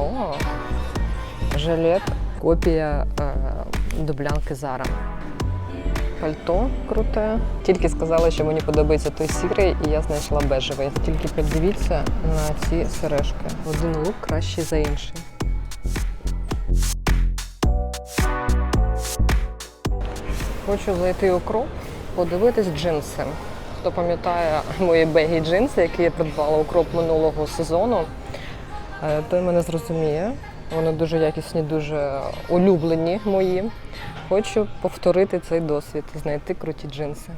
О, жилет, копія е, дублянки Зара. Пальто круте. Тільки сказала, що мені подобається той сірий, і я знайшла бежевий. Тільки подивіться на ці сережки. Один лук кращий за інший. Хочу зайти у кроп, подивитись джинси. Хто пам'ятає мої бегі джинси, які я придбала у кроп минулого сезону, той мене зрозуміє. Вони дуже якісні, дуже улюблені мої. Хочу повторити цей досвід, знайти круті джинси.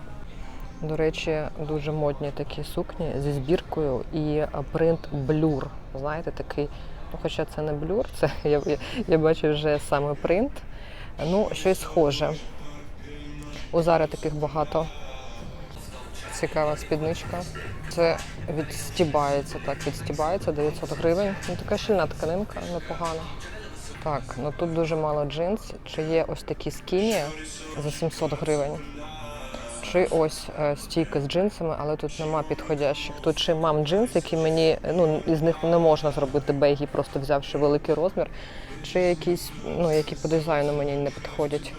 До речі, дуже модні такі сукні зі збіркою і принт блюр. Знаєте, такий, ну хоча це не блюр, це я, я, бачу вже саме принт. Ну, щось схоже. У Зари таких багато. Цікава спідничка. Це відстібається, так, відстібається 900 гривень. Ну, така щільна тканинка, непогана. Так, ну тут дуже мало джинс. Чи є ось такі скіні за 700 гривень? Чи ось е, стійки з джинсами, але тут нема підходящих. Тут ще мам джинс, які мені ну із них не можна зробити бейгі, просто взявши великий розмір, чи якісь, ну які по дизайну мені не підходять.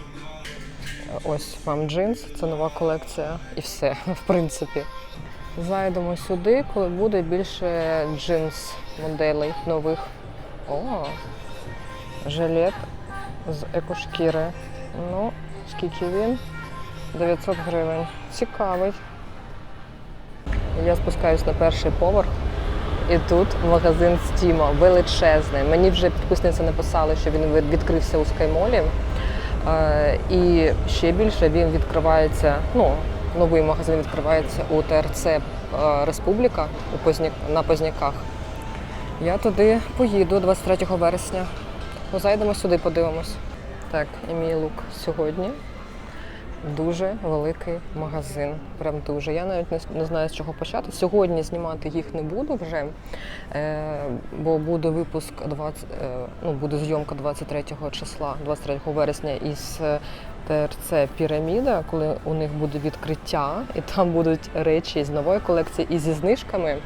Ось мам джинс, це нова колекція, і все, в принципі. Зайдемо сюди, коли буде більше джинс моделей нових. О, жилет з екошкіри. Ну, скільки він? 900 гривень. Цікавий. Я спускаюсь на перший поверх. І тут магазин Стіма величезний. Мені вже підписниці написали, що він відкрився у Скаймолі. Е, І ще більше він відкривається. Ну, новий магазин відкривається у ТРЦ е, Республіка у Позняк, на Позняках. Я туди поїду 23 вересня. Ну, зайдемо сюди, подивимось. Так, і мій лук сьогодні. Дуже великий магазин. Прям дуже. Я навіть не, не знаю, з чого почати. Сьогодні знімати їх не буду вже, е, бо буде випуск 20, е, ну, буде зйомка 23 числа, 23 вересня із е, ТРЦ Піраміда, коли у них буде відкриття, і там будуть речі з нової колекції і зі знижками.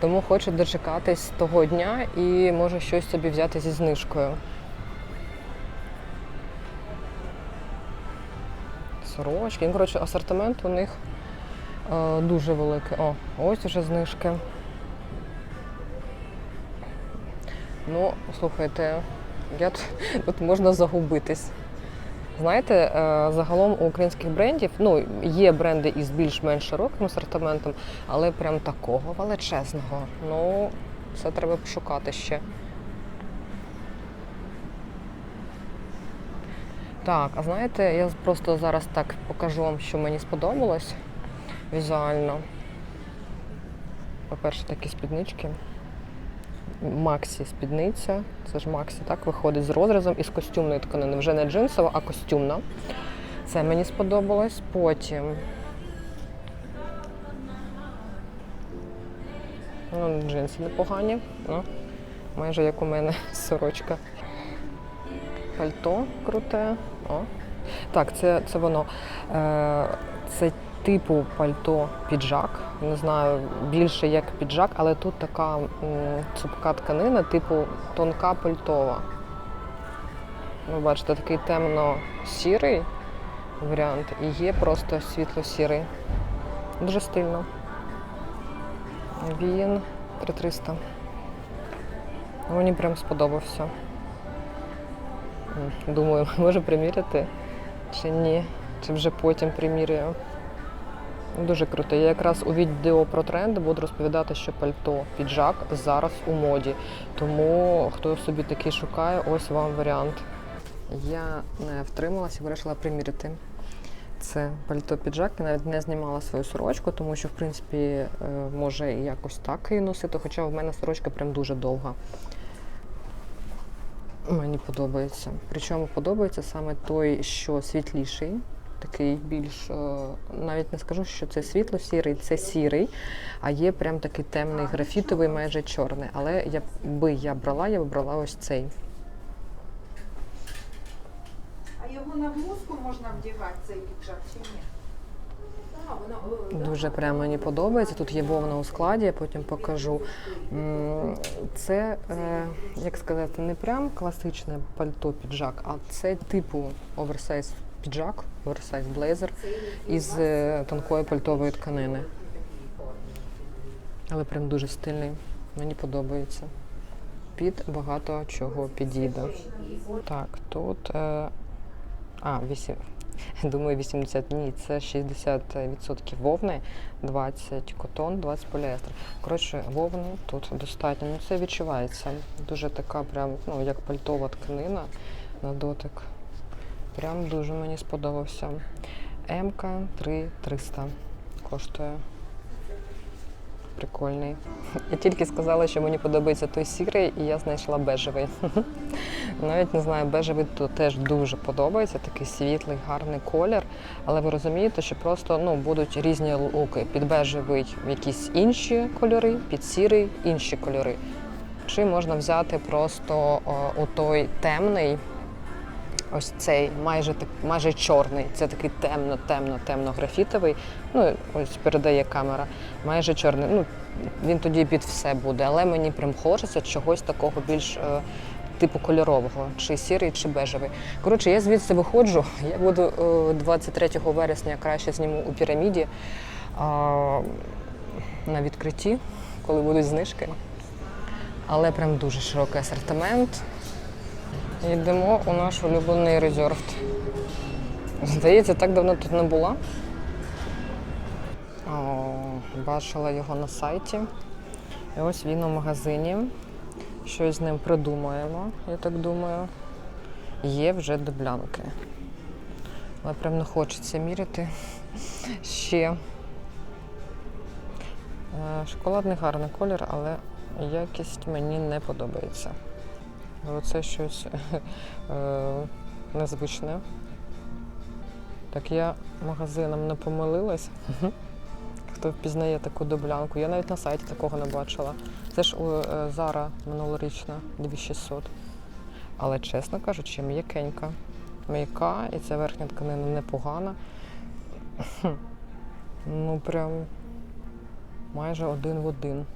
Тому хочу дочекатись того дня і може щось собі взяти зі знижкою. Сорочки. Ну, коротше, асортимент у них е, дуже великий. О, ось уже знижки. Ну, слухайте, я тут, можна загубитись. Знаєте, е, загалом у українських брендів ну, є бренди із більш-менш широким асортиментом, але прям такого величезного. Ну, це треба пошукати ще. Так, а знаєте, я просто зараз так покажу вам, що мені сподобалось візуально. По-перше, такі спіднички. Максі спідниця. Це ж Максі так виходить з розрізом із костюмної тканини. Вже не джинсова, а костюмна. Це мені сподобалось. Потім. Ну, джинси непогані. Ну, майже як у мене сорочка. Пальто круте. О. Так, це, це воно. Е, це типу пальто піджак. Не знаю, більше як піджак, але тут така цупка тканина, типу тонка пальтова. Ви бачите, такий темно-сірий варіант і є просто світло-сірий. Дуже стильно. Він 3300. Мені прям сподобався. Думаю, може приміряти чи ні, чи вже потім приміряю. Дуже круто. Я якраз у відео про тренди буду розповідати, що пальто, піджак зараз у моді. Тому хто собі такий шукає, ось вам варіант. Я не втрималася і вирішила приміряти. Це пальто піджак, я навіть не знімала свою сорочку, тому що, в принципі, е, може і якось так її носити, хоча в мене сорочка прям дуже довга. Мені подобається. Причому подобається саме той, що світліший, такий більш, е, навіть не скажу, що це світло-сірий, це сірий, а є прям такий темний графітовий, майже чорний. Але я, би я брала, я б брала ось цей. А його на блузку можна вдягати, цей піджак чи ні? Дуже прямо мені подобається. Тут є вовна у складі, я потім покажу. Це, е, як сказати, не прям класичне пальто піджак, а це типу оверсайз піджак, оверсайз блейзер із е, тонкої пальтової тканини. Але прям дуже стильний. Мені подобається. Під багато чого підійде. Так, тут. Е, а, 8. Думаю, 80 ні, це 60% вовни, 20 котон, 20 поліестер. Коротше, вовни тут достатньо. Ну це відчувається. Дуже така, прям, ну, як пальтова тканина на дотик. Прям дуже мені сподобався. МК 3300 коштує. Прикольний. Я тільки сказала, що мені подобається той сірий, і я знайшла бежевий. Навіть не знаю, бежевий тут теж дуже подобається, такий світлий, гарний колір. Але ви розумієте, що просто ну, будуть різні луки. Під бежевий якісь інші кольори, під сірий інші кольори. Чи можна взяти просто о, у той темний, ось цей майже так, майже чорний. Це такий темно, темно, темно графітовий. Ну ось передає камера. Майже чорний. Ну він тоді під все буде, але мені прям хочеться чогось такого більш. е, Типу кольорового, чи сірий, чи бежевий. Коротше, я звідси виходжу. Я буду е, 23 вересня краще зніму у піраміді а, на відкритті, коли будуть знижки. Але прям дуже широкий асортимент. Йдемо у наш улюблений резерв. Здається, так давно тут не була. О, бачила його на сайті. І ось він у магазині. Щось з ним придумаємо, я так думаю. Є вже дублянки. Але прям не хочеться міряти ще. Е, Шоколадний гарний колір, але якість мені не подобається. Оце щось е, незвичне. Так я магазином не помилилась. Хто впізнає таку дублянку? Я навіть на сайті такого не бачила. Це ж у е, Zara минулорічна 2600. Але, чесно кажучи, м'якенька. М'яка, і ця верхня тканина непогана. Ну, прям майже один в один.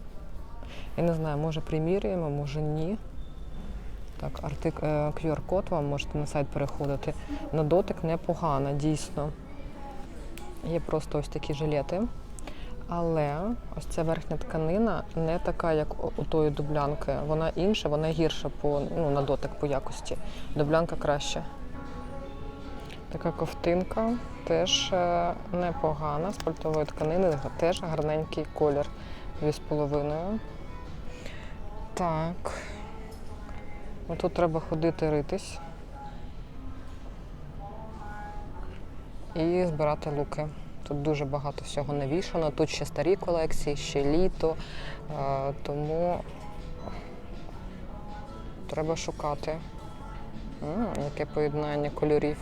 Я не знаю, може приміряємо, може ні. Так, артик, е, QR-код вам можете на сайт переходити. На дотик непогана, дійсно. Є просто ось такі жилети. Але ось ця верхня тканина не така, як у тої дублянки. Вона інша, вона гірша по, ну, на дотик по якості. Дублянка краща. Така ковтинка теж е, непогана, з пальтової тканини, теж гарненький колір. Дві з половиною. Так. Ну, Тут треба ходити ритись. І збирати луки. Тут дуже багато всього навішано. Тут ще старі колекції, ще літо. Е, Тому треба шукати. Яке поєднання кольорів.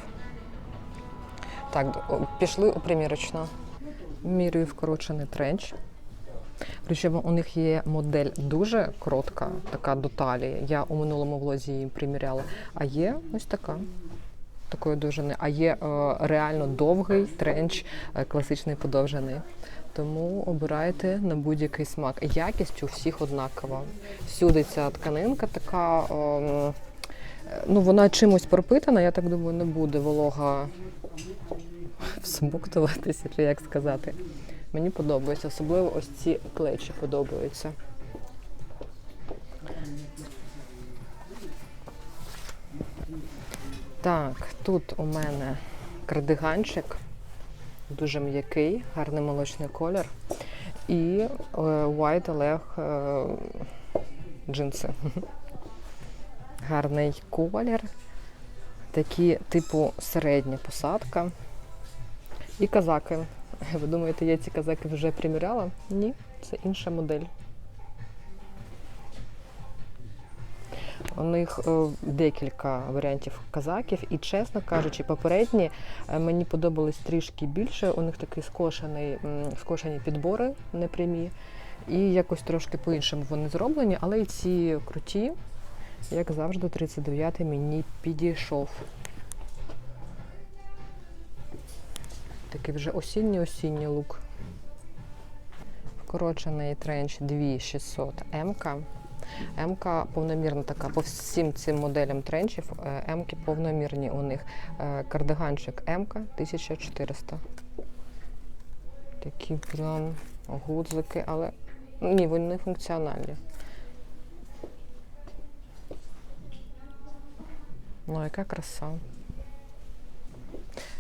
Так, пішли у примірочну. Мірюю вкорочений тренч. Причому у них є модель дуже коротка, така до талії. Я у минулому влозі її приміряла. А є ось така. Такої довжини. А є е, реально довгий тренч, е, класичний подовжений. Тому обирайте на будь-який смак. Якість у всіх однакова. Всюди ця тканинка така. ем, е, ну, вона чимось пропитана, я так думаю, не буде волога всмоктуватися, чи як сказати. Мені подобається, особливо ось ці плечі подобаються. Так, тут у мене кардиганчик, дуже м'який, гарний молочний колір. І е, White Олег е, джинси. Гарний колір, такі типу середня посадка. І казаки. Ви думаєте, я ці казаки вже приміряла? Ні, це інша модель. У них е, декілька варіантів казаків, і чесно кажучи, попередні е, мені подобались трішки більше. У них такий скошений, м, скошені підбори непрямі, і якось трошки по-іншому вони зроблені, але і ці круті, як завжди, 39-й мені підійшов. Такий вже осінній-осінній лук. Вкорочений тренч 2600 М-ка. М-ка повномірна така. По всім цим моделям тренчів е, М-ки повномірні у них. Е, Кардиганчик М-ка 1400. Такі прям гудзики, але ні, вони функціональні. Ну, яка краса.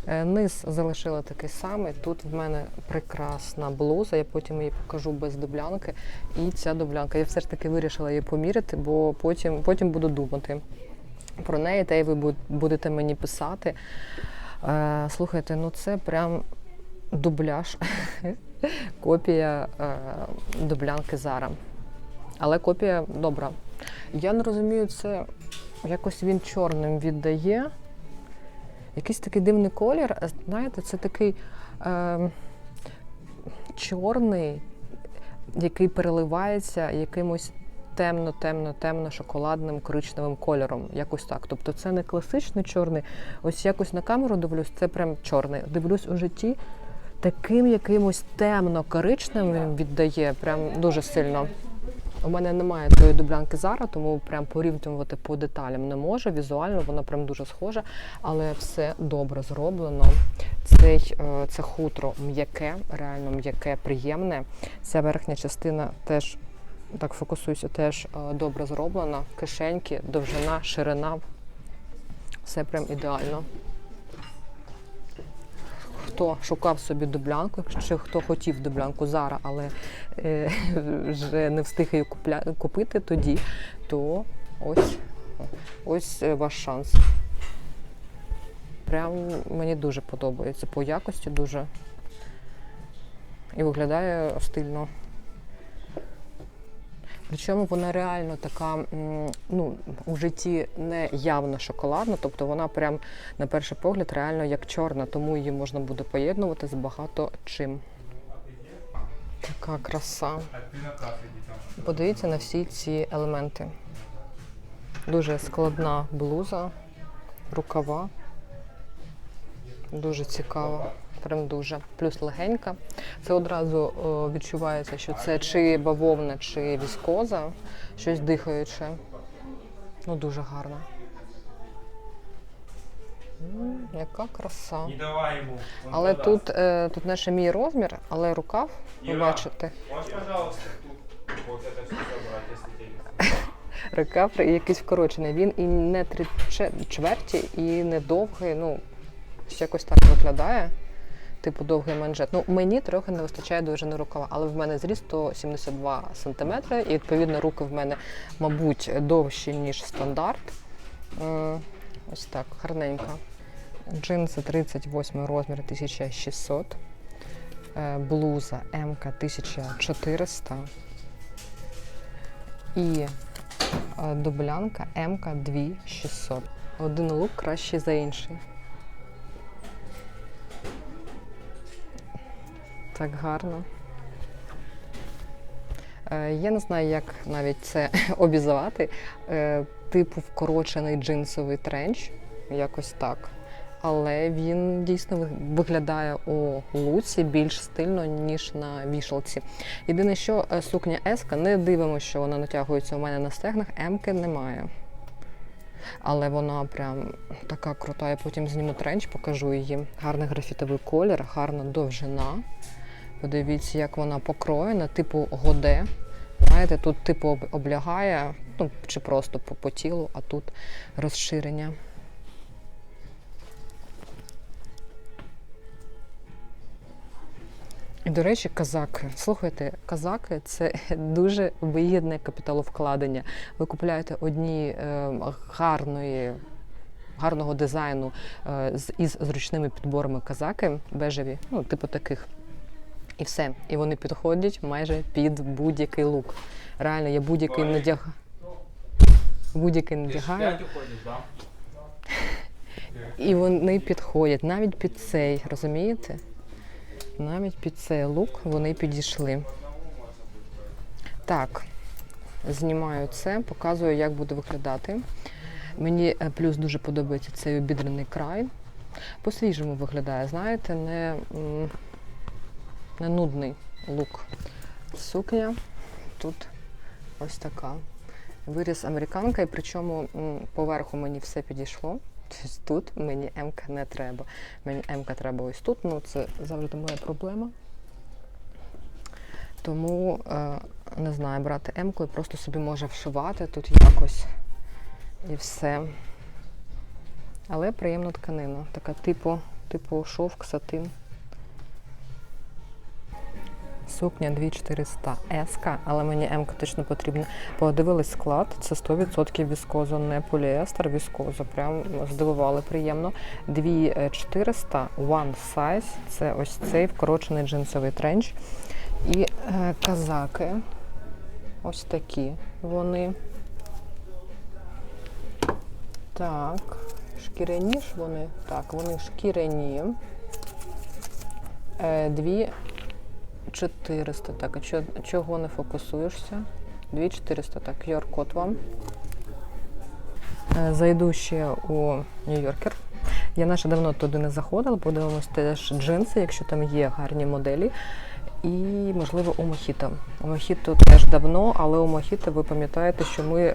Е, Низ залишила такий самий. Тут в мене прекрасна блуза, я потім її покажу без дублянки. І ця дублянка. Я все ж таки вирішила її поміряти, бо потім, потім буду думати про неї, та й ви будете мені писати. Е, слухайте, ну це прям дубляж, копія е, дублянки Зара. Але копія добра. Я не розумію, це якось він чорним віддає. Якийсь такий дивний колір. Знаєте, це такий е, чорний, який переливається якимось темно-темно-темно шоколадним коричневим кольором. Якось так. Тобто це не класичний чорний. Ось якось на камеру дивлюсь, це прям чорний. Дивлюсь у житті. Таким якимось темно-коричневим віддає, прям дуже сильно. У мене немає тої дублянки Зара, тому прям порівнювати по деталям не можу. Візуально воно прям дуже схоже, але все добре зроблено. Цей, е, це хутро м'яке, реально м'яке, приємне. Ця верхня частина теж так фокусуюся, теж е, добре зроблена. Кишеньки, довжина, ширина. Все прям ідеально. Хто шукав собі дублянку, чи хто хотів дублянку зараз, але е, вже не встиг її купля, купити тоді, то ось, ось е, ваш шанс. Прям мені дуже подобається. По якості дуже. І виглядає стильно. Причому вона реально така, ну, у житті не явно шоколадна, тобто вона прям на перший погляд реально як чорна, тому її можна буде поєднувати з багато чим. Така краса. Подивіться на всі ці елементи. Дуже складна блуза, рукава. Дуже цікава. Прям дуже. Плюс легенька. Це одразу о, відчувається, що це чи бавовна, чи віскоза, щось дихаюче. Ну, дуже гарно. М, Яка краса. Не давай ему. он Але продаст. тут, е, тут не мій розмір, але рукав, ви Іра. бачите, Можешь, пожалуйста, тут вот это все забрать, если тебе не рукав якийсь вкорочений. Він і не три че- чверті, і не довгий. Ну, якось так виглядає. Типу довгий манжет. Ну, мені трохи не вистачає довжини рукава, але в мене зріст 172 см, і відповідно руки в мене, мабуть, довші, ніж стандарт. Ось так, гарненько. Джинси 38 розмір 1600. Е, Блуза МК 1400. І е, дублянка МК 2600. Один лук кращий за інший. Так гарно. Е, Я не знаю, як навіть це обізвати. Е, Типу вкорочений джинсовий тренч, якось так. Але він дійсно виглядає у луці більш стильно, ніж на вішалці. Єдине, що е, сукня Еска, не дивимося, що вона натягується у мене на стегнах, М-ки немає. Але вона прям така крута. Я потім зніму тренч, покажу її. Гарний графітовий колір, гарна довжина. Подивіться, як вона покроєна, типу годе. Знаєте, тут типу облягає, ну чи просто по, по тілу, а тут розширення. І, до речі, казаки. Слухайте, казаки це дуже вигідне капіталовкладення. Ви купуєте одні е, гарної, гарного дизайну е, з, із зручними підборами казаки бежеві, ну, типу таких. І все. І вони підходять майже під будь-який лук. Реально, я будь-який надяг... будь-який надягаю. І вони підходять навіть під цей, розумієте? Навіть під цей лук вони підійшли. Так, знімаю це, показую, як буде виглядати. Мені е, плюс дуже подобається цей обідрений край. по-свіжому виглядає, знаєте, не, не нудний лук. Сукня тут ось така. Виріс американка, і причому поверху мені все підійшло. Тобто тут мені М-ка не треба. Мені М-ка треба ось тут. Ну, це завжди моя проблема. Тому е, не знаю, брати М-ку і просто собі може вшивати тут якось і все. Але приємна тканина. Така типу, типу шовк, сатин. Сукня 2400 S, але мені М точно потрібна. Подивились склад, це 100% віскоза, не поліестер, віскоза. Прям здивували приємно. 2400 One Size, це ось цей вкорочений джинсовий тренч. І е, казаки. Ось такі вони. Так, шкіряні ж вони. Так, вони шкіряні. Е, дві 400. Так, а чого не фокусуєшся? 2400, так, QR-код вам. Е, Зайду ще у Нью-Йоркер. Я наче давно туди не заходила, подивимось теж джинси, якщо там є гарні моделі. І, можливо, у Мохіто. У Мохіто теж давно, але у Мохіто ви пам'ятаєте, що ми е,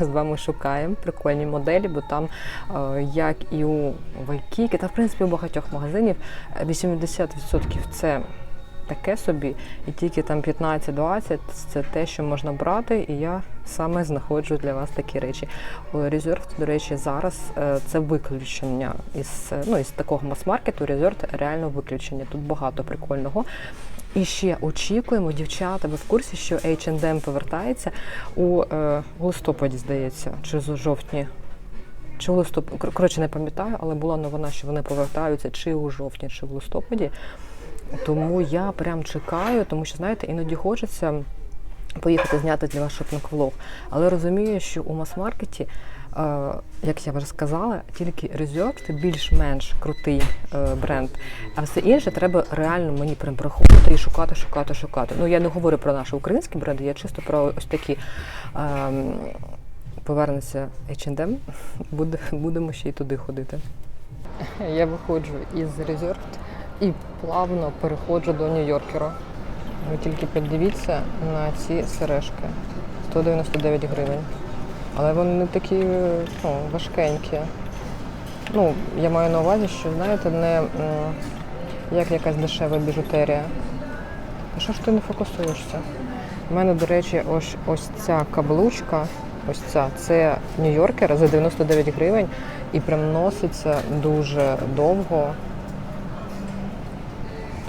з вами шукаємо прикольні моделі, бо там, е, як і у Вайкіки, та в принципі у багатьох магазинів, е, 80% це таке собі, і тільки там 15-20 це те, що можна брати, і я саме знаходжу для вас такі речі. Reserved, до речі, зараз е, це виключення із, е, ну, із такого мас-маркету. Reserved реально виключення. Тут багато прикольного. І ще очікуємо, дівчата, ви в курсі, що H&M повертається у е, листопаді, здається, чи з жовтні. Чи у листопаді, коротше, не пам'ятаю, але була новина, що вони повертаються чи у жовтні, чи в листопаді. Тому я прям чекаю, тому що, знаєте, іноді хочеться поїхати зняти для вас шопінг-влог. Але розумію, що у мас-маркеті, е, як я вже сказала, тільки Reserved більш-менш крутий е, бренд, а все інше треба реально мені прям приходити і шукати, шукати, шукати. Ну я не говорю про наші українські бренди, я чисто про ось такі. Е, Повернеться H&M, будемо ще й туди ходити. Я виходжу із Reserved і плавно переходжу до Нью-Йоркера. Ви тільки подивіться на ці сережки. 199 гривень. Але вони такі ну, важкенькі. Ну, я маю на увазі, що, знаєте, не як якась дешева біжутерія. А що ж ти не фокусуєшся? У мене, до речі, ось, ось ця каблучка, ось ця, це Нью-Йоркер за 99 гривень і прям носиться дуже довго.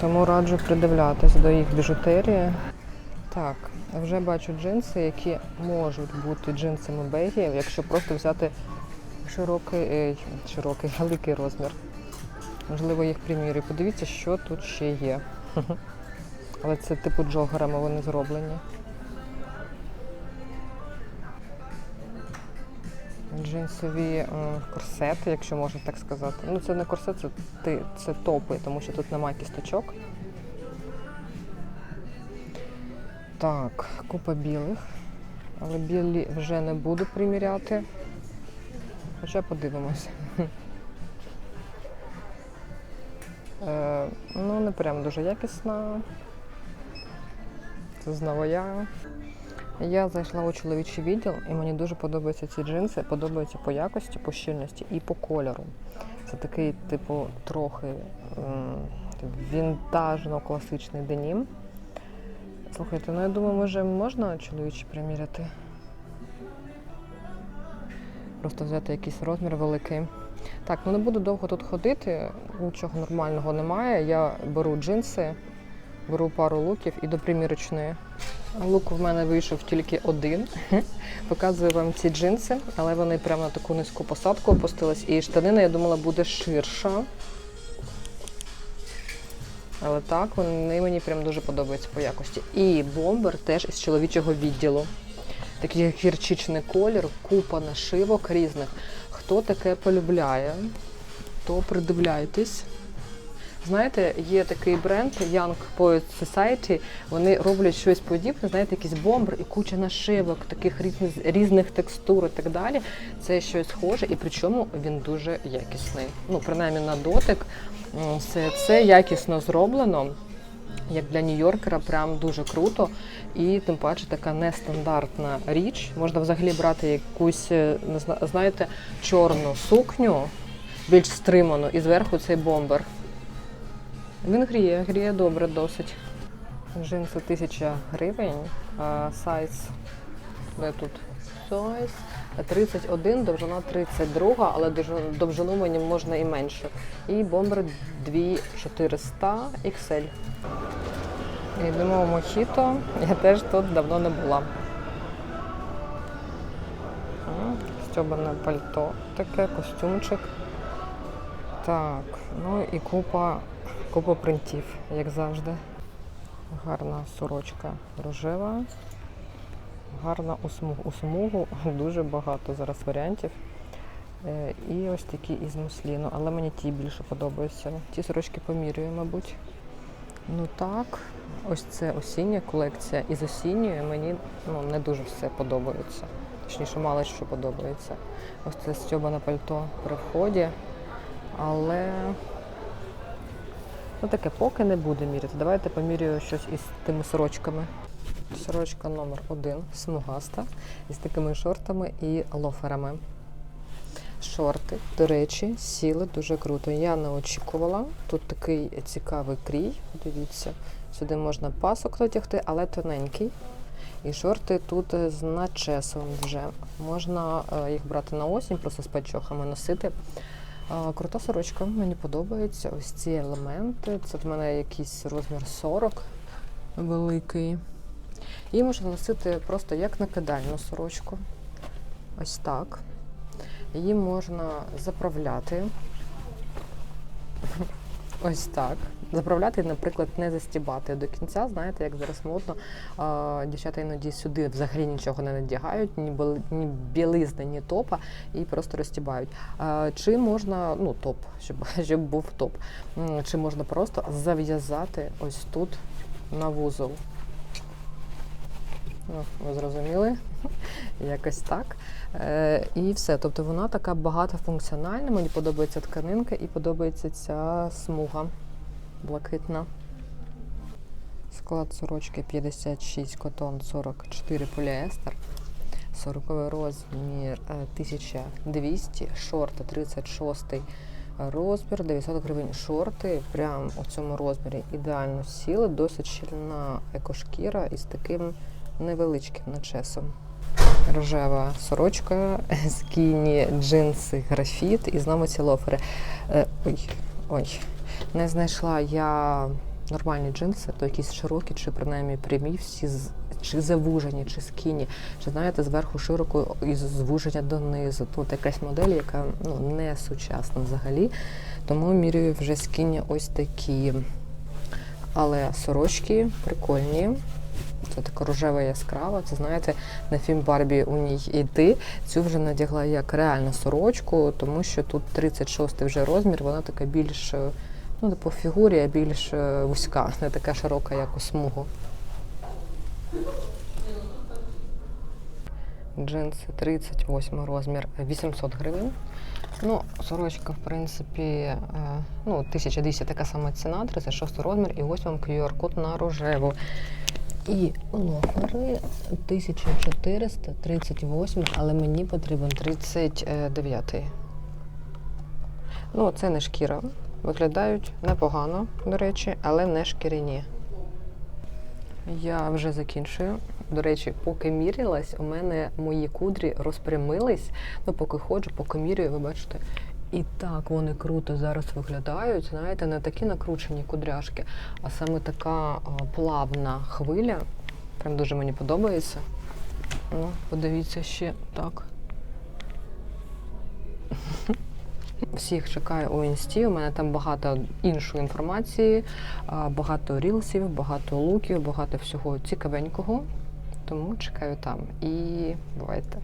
Тому раджу придивлятись до їх біжутерії. Так, вже бачу джинси, які можуть бути джинсами бегі, якщо просто взяти широкий, ей, широкий, великий розмір. Можливо, їх примірю. Подивіться, що тут ще є. Але це типу джогерами вони зроблені. Джинсові е, корсети, якщо можна так сказати. Ну, це не корсет, це, ти- це топи, тому що тут немає кісточок. Так, купа білих. Але білі вже не буду приміряти. Хоча подивимось. Е, ну, не прям дуже якісна. Це знову я. Я зайшла у чоловічий відділ, і мені дуже подобаються ці джинси. Подобаються по якості, по щільності і по кольору. Це такий, типу, трохи вінтажно-класичний денім. Слухайте, ну я думаю, може можна чоловічі приміряти? Просто взяти якийсь розмір великий. Так, ну не буду довго тут ходити, нічого нормального немає. Я беру джинси, беру пару луків і до примірочної. Лук в мене вийшов тільки один. Показую вам ці джинси, але вони прямо на таку низьку посадку опустились. І штанина, я думала, буде ширша. Але так, вони мені прям дуже подобаються по якості. І бомбер теж із чоловічого відділу. Такий гірчичний колір, купа нашивок різних. Хто таке полюбляє, то придивляйтесь. Знаєте, є такий бренд Young Poets Society. Вони роблять щось подібне, знаєте, якийсь бомбер і куча нашивок, таких різних, різних текстур і так далі. Це щось схоже, і причому він дуже якісний. Ну, принаймні на дотик. Все це якісно зроблено. Як для Нью-Йоркера, прям дуже круто. І тим паче така нестандартна річ. Можна взагалі брати якусь, е, знаєте, чорну сукню, більш стриману, і зверху цей бомбер. Він гріє, гріє добре досить. Джинси 1000 гривень, сайз де тут? Сайз 31, довжина 32, але довжину мені можна і менше. І бомбер 2400 XL. Йдемо в Мохіто. Я теж тут давно не була. Стьобане пальто, таке, костюмчик. Так, ну і купа, купа принтів, як завжди. Гарна сорочка рожева. Гарна у смугу. Дуже багато зараз варіантів. Е, І ось такі із мусліну, але мені ті більше подобаються. Ті сорочки помірюю, мабуть. Ну так, ось це осіння колекція. Із осінньої мені ну, не дуже все подобається. Точніше, мало що подобається. Ось це стьобане пальто при вході. Але ну таке поки не буде міряти. Давайте поміряю щось із тими сорочками. Сорочка номер один, смугаста, із такими шортами і лоферами. Шорти, до речі, сіли дуже круто. Я не очікувала. Тут такий цікавий крій. Дивіться, сюди можна пасок натягти, але тоненький. І шорти тут е, з начесом вже. Можна е, їх брати на осінь, просто з пачохами носити. Крута сорочка, мені подобається. Ось ці елементи. Це в мене якийсь розмір 40 великий. Її можна носити просто як накидальну сорочку. Ось так. Її можна заправляти. Ось так. Заправляти, наприклад, не застібати до кінця. Знаєте, як зараз модно. А, дівчата іноді сюди взагалі нічого не надягають, ні, ні білизни, ні топа, і просто розстібають. А, чи можна, ну, топ, щоб, щоб був топ. Чи можна просто зав'язати ось тут на вузол. Ну, ви зрозуміли? Якось так. Е, і все. Тобто вона така багатофункціональна. Мені подобається тканинка і подобається ця смуга блакитна. Склад сорочки 56 котон, 44 поліестер. 40 розмір е, 1200, шорти 36 розмір, 900 гривень. Шорти прямо у цьому розмірі ідеально сіли, досить щільна екошкіра із таким невеличким начесом. Рожева сорочка, скіні, джинси, графіт і знову ці лофери. Е, ой, ой, не знайшла я нормальні джинси, то якісь широкі, чи принаймні прямі, всі чи завужені, чи скіні, чи знаєте, зверху широко і звуження донизу. Тут якась модель, яка ну, не сучасна взагалі. Тому міряю вже скіні ось такі. Але сорочки прикольні. Це така рожева яскрава. Це знаєте, на фільм Барбі у ній йти. Цю вже надягла як реальну сорочку, тому що тут 36 вже розмір, вона така більш е, ну, по фігурі, а більш е, вузька, не така широка, як у смугу. Джинси 38 розмір, 800 гривень. Ну, сорочка, в принципі, е, ну, 1200 така сама ціна, 36 розмір і ось вам QR-код на рожеву. І лофери 1438, але мені потрібен 39. Ну, це не шкіра. Виглядають непогано, до речі, але не шкіряні. Я вже закінчую. До речі, поки мірялась, у мене мої кудрі розпрямились. Ну, поки ходжу, поки міряю, ви бачите. І так вони круто зараз виглядають. Знаєте, не такі накручені кудряшки, а саме така а, плавна хвиля. Прям дуже мені подобається. Ну, подивіться ще так. Всіх чекаю у інсті. У мене там багато іншої інформації, багато рілсів, багато луків, багато всього цікавенького. Тому чекаю там. І бувайте.